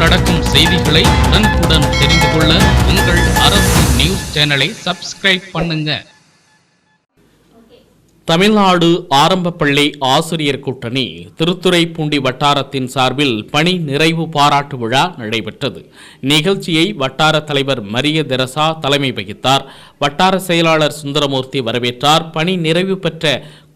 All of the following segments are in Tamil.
நடக்கும் செய்திகளை உடனுக்குடன் தெரிந்து கொள்ள உங்கள் அரசு நியூஸ் சேனலை சப்ஸ்கிரைப் பண்ணுங்க. தமிழ்நாடு ஆரம்ப பள்ளி ஆசிரியர் கூட்டணி திருத்துறைப்பூண்டி வட்டாரத்தின் சார்பில் பணி நிறைவு பாராட்டு விழா நடைபெற்றது. நிகழ்ச்சியை வட்டார தலைவர் மரிய தெரசா தலைமை வகித்தார். வட்டார செயலாளர் சுந்தரமூர்த்தி வரவேற்றார். பணி நிறைவு பெற்ற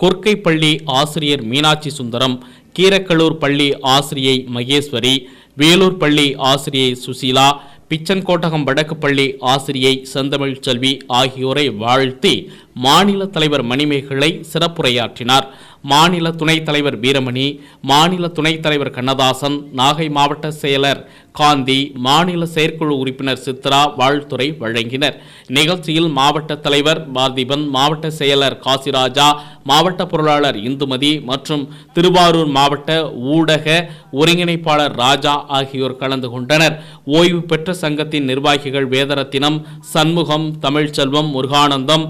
கொர்க்கை பள்ளி ஆசிரியர் மீனாட்சி சுந்தரம் கீரக்கலூர் பள்ளி ஆசிரியை மகேஸ்வரி வேலூர் பள்ளி ஆசிரியை சுசீலா பிச்சன்கோட்டகம் வடக்கு பள்ளி ஆசிரியை செந்தமிழ் செல்வி ஆகியோரை வாழ்த்தி மாநில தலைவர் மணிமேகலை சிறப்புரையாற்றினார். மாநில துணைத் தலைவர் வீரமணி மாநில துணைத் தலைவர் கண்ணதாசன் நாகை மாவட்ட செயலர் காந்தி மாநில செயற்குழு உறுப்பினர் சித்ரா வாழ்த்துறை வழங்கினர். நிகழ்ச்சியில் மாவட்ட தலைவர் பார்த்திபன் மாவட்ட செயலர் காசிராஜா மாவட்ட பொருளாளர் இந்துமதி மற்றும் திருவாரூர் மாவட்ட ஊடக ஒருங்கிணைப்பாளர் ராஜா ஆகியோர் கலந்து கொண்டனர். ஓய்வு பெற்ற சங்கத்தின் நிர்வாகிகள் வேதரத்தினம் சண்முகம் தமிழ்ச்செல்வம் முருகானந்தம்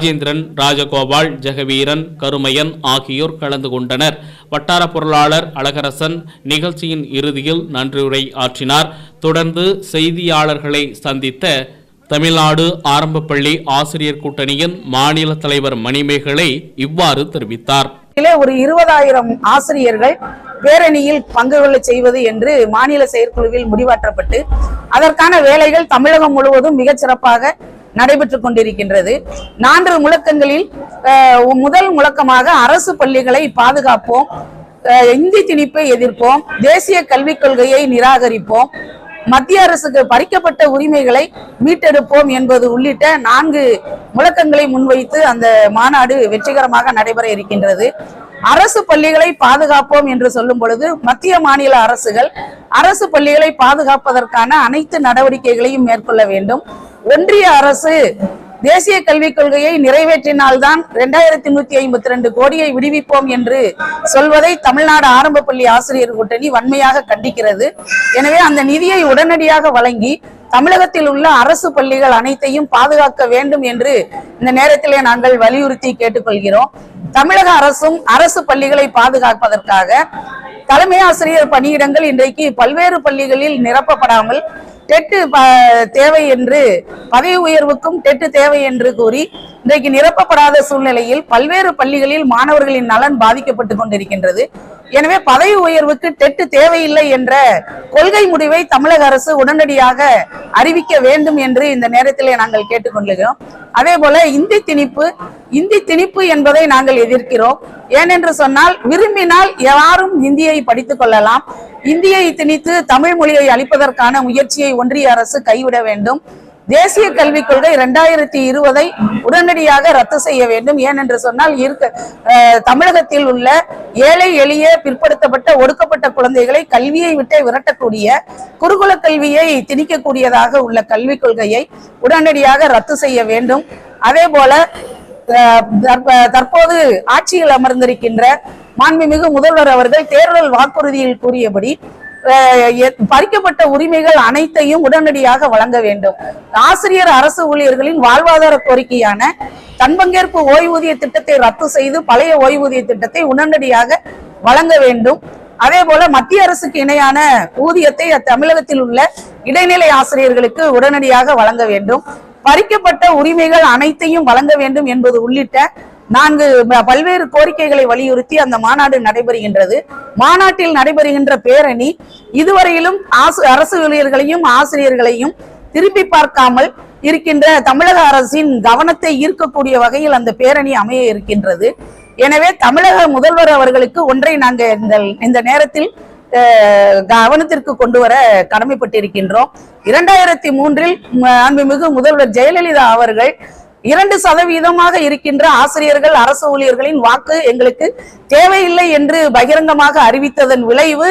ராஜேந்திரன் ராஜகோபால் ஜெகவீரன் கருமையன் ஆகியோர் கலந்து கொண்டனர். வட்டார பொருளாளர் அழகரசன் நிகழ்ச்சியின் இறுதியில் நன்றியுரை ஆற்றினார். தொடர்ந்து செய்தியாளர்களை சந்தித்த தமிழ்நாடு ஆரம்பப்பள்ளி ஆசிரியர் கூட்டணியின் மாநில தலைவர் மணிமேகலை இவ்வாறு தெரிவித்தார். ஒரு இருபதாயிரம் ஆசிரியர்கள் பேரணியில் பங்கு கொள்ள செய்வது என்று மாநில செயற்குழுவில் முடிவாற்றப்பட்டு அதற்கான வேலைகள் தமிழகம் முழுவதும் மிகச் சிறப்பாக நடைபெற்றுக் கொண்டிருக்கின்றது. நான்கு முழக்கங்களில் முதல் முழக்கமாக அரசு பள்ளிகளை பாதுகாப்போம். இந்தி திணிப்பை எதிர்ப்போம். தேசிய கல்விக் கொள்கையை நிராகரிப்போம். மத்திய அரசுக்கு பறிக்கப்பட்ட உரிமைகளை மீட்டெடுப்போம் என்பது உள்ளிட்ட நான்கு முழக்கங்களை முன்வைத்து அந்த மாநாடு வெற்றிகரமாக நடைபெற இருக்கின்றது. அரசு பள்ளிகளை பாதுகாப்போம் என்று சொல்லும் பொழுது மத்திய மாநில அரசுகள் அரசு பள்ளிகளை பாதுகாப்பதற்கான அனைத்து நடவடிக்கைகளையும் மேற்கொள்ள வேண்டும். ஒன்றிய அரசு தேசிய கல்விக் கொள்கையை நிறைவேற்றினால்தான் இரண்டாயிரத்தி நூத்தி ஐம்பத்தி ரெண்டு கோடியை விடுவிப்போம் என்று சொல்வதை தமிழ்நாடு ஆரம்ப பள்ளி ஆசிரியர் கூட்டணி வன்மையாக கண்டிக்கிறது. எனவே அந்த நிதியை உடனடியாக வழங்கி தமிழகத்தில் உள்ள அரசு பள்ளிகள் அனைத்தையும் பாதுகாக்க வேண்டும் என்று இந்த நேரத்திலே நாங்கள் வலியுறுத்தி கேட்டுக்கொள்கிறோம். தமிழக அரசும் அரசு பள்ளிகளை பாதுகாப்பதற்காக தலைமை ஆசிரியர் பணியிடங்கள் இன்றைக்கு பல்வேறு பள்ளிகளில் நிரப்பப்படாமல் டெட்டு தேவை என்று பதவி உயர்வுக்கும் டெட்டு தேவை என்று கூறி இன்றைக்கு நிரப்பப்படாத சூழ்நிலையில் பல்வேறு பள்ளிகளில் மாணவர்களின் நலன் பாதிக்கப்பட்டு கொண்டிருக்கின்றது. எனவே பதவி உயர்வுக்கு டெட்டு தேவையில்லை என்ற கொள்கை முடிவை தமிழக அரசு உடனடியாக அறிவிக்க வேண்டும் என்று இந்த நேரத்திலே நாங்கள் கேட்டுக்கொள்கிறோம். அதே போல இந்தி திணிப்பு இந்தி திணிப்பு என்பதை நாங்கள் எதிர்க்கிறோம். ஏனென்று சொன்னால் விரும்பினால் யாரும் இந்தியை படித்துக் கொள்ளலாம். இந்தியை திணித்து தமிழ் மொழியை அளிப்பதற்கான முயற்சியை ஒன்றிய அரசு கைவிட வேண்டும். தேசிய கல்விக் கொள்கை இரண்டாயிரத்தி இருபதை உடனடியாக ரத்து செய்ய வேண்டும். ஏனென்று சொன்னால் இருக்க தமிழகத்தில் உள்ள ஏழை எளிய பிற்படுத்தப்பட்ட ஒடுக்கப்பட்ட குழந்தைகளை கல்வியை விட்டே விரட்டக்கூடிய குருகுல கல்வியை திணிக்கக்கூடியதாக உள்ள கல்விக் கொள்கையை உடனடியாக ரத்து செய்ய வேண்டும். அதே போல தற்ப- தற்போது ஆட்சியில் அமர்ந்திருக்கின்ற மாண்புமிகு முதல்வர் அவர்கள் தேர்தல் வாக்குறுதியில் கூறியபடி பறிக்கப்பட்ட உரிமைகள் அனைத்தையும் உடனடியாக வழங்க வேண்டும். ஆசிரியர் அரசு ஊழியர்களின் வாழ்வாதார கோரிக்கையான தன்பங்கேற்பு ஓய்வூதிய திட்டத்தை ரத்து செய்து பழைய ஓய்வூதிய திட்டத்தை உடனடியாக வழங்க வேண்டும். அதே போல மத்திய அரசுக்கு இணையான ஊதியத்தை தமிழகத்தில் உள்ள இடைநிலை ஆசிரியர்களுக்கு உடனடியாக வழங்க வேண்டும். பறிக்கப்பட்ட உரிமைகள் அனைத்தையும் வழங்க வேண்டும் என்பது உள்ளிட்ட நான்கு பல்வேறு கோரிக்கைகளை வலியுறுத்தி அந்த மாநாடு நடைபெறுகின்றது. மாநாட்டில் நடைபெறுகின்ற பேரணி இதுவரையிலும் அரசு ஊழியர்களையும் ஆசிரியர்களையும் திருப்பி பார்க்காமல் இருக்கின்ற தமிழக அரசின் கவனத்தை ஈர்க்கக்கூடிய வகையில் அந்த பேரணி அமைய இருக்கின்றது. எனவே தமிழக முதல்வர் அவர்களுக்கு ஒன்றை நாங்கள் இந்த இந்த நேரத்தில் அஹ், கவனத்திற்கு கொண்டு வர கடமைப்பட்டிருக்கின்றோம். இரண்டாயிரத்தி மூன்றில் அன்புமிகு முதல்வர் ஜெயலலிதா அவர்கள் இரண்டு சதவீதமாக இருக்கின்ற ஆசிரியர்கள் அரசு ஊழியர்களின் வாக்கு எங்களுக்கு தேவையில்லை என்று பகிரங்கமாக அறிவித்ததன் விளைவு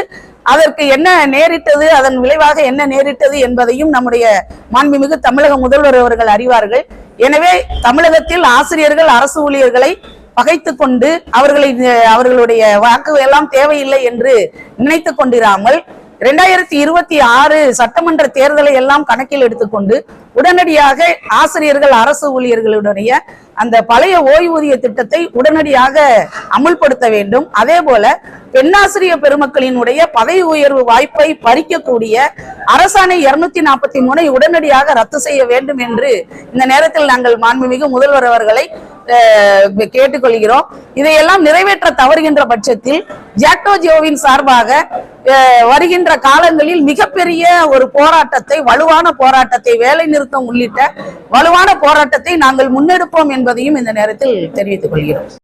அதற்கு என்ன நேரிட்டது அதன் விளைவாக என்ன நேரிட்டது என்பதையும் நம்முடைய மாண்புமிகு தமிழக முதல்வர் அவர்கள் அறிவார்கள். எனவே தமிழகத்தில் ஆசிரியர்கள் அரசு ஊழியர்களை பகைத்து கொண்டு அவர்களை அவர்களுடைய வாக்கு எல்லாம் தேவையில்லை என்று நினைத்து கொண்டிராமல் இரண்டாயிரத்தி இருபத்தி ஆறு சட்டமன்ற தேர்தலை எல்லாம் கணக்கில் எடுத்துக்கொண்டு உடனடியாக ஆசிரியர்கள் அரசு ஊழியர்களுடைய அந்த பழைய ஓய்வூதிய திட்டத்தை உடனடியாக அமுல்படுத்த வேண்டும். அதே போல பெண்ணாசிரிய பெருமக்களினுடைய பதவி உயர்வு வாய்ப்பை பறிக்கக்கூடிய அரசாணை இருநூத்தி நாற்பத்தி மூணை உடனடியாக ரத்து செய்ய வேண்டும் என்று இந்த நேரத்தில் நாங்கள் மாண்புமிகு முதல்வர் அவர்களை கேட்டுக்கொள்கிறோம். இதையெல்லாம் நிறைவேற்ற தவறுகின்ற பட்சத்தில் ஜாக்டோ ஜியோவின் சார்பாக அஹ், வருகின்ற காலங்களில் மிகப்பெரிய ஒரு போராட்டத்தை வலுவான போராட்டத்தை வேலை நிறுத்தம் உள்ளிட்ட வலுவான போராட்டத்தை நாங்கள் முன்னெடுப்போம் என்பதையும் இந்த நேரத்தில் தெரிவித்துக் கொள்கிறோம்.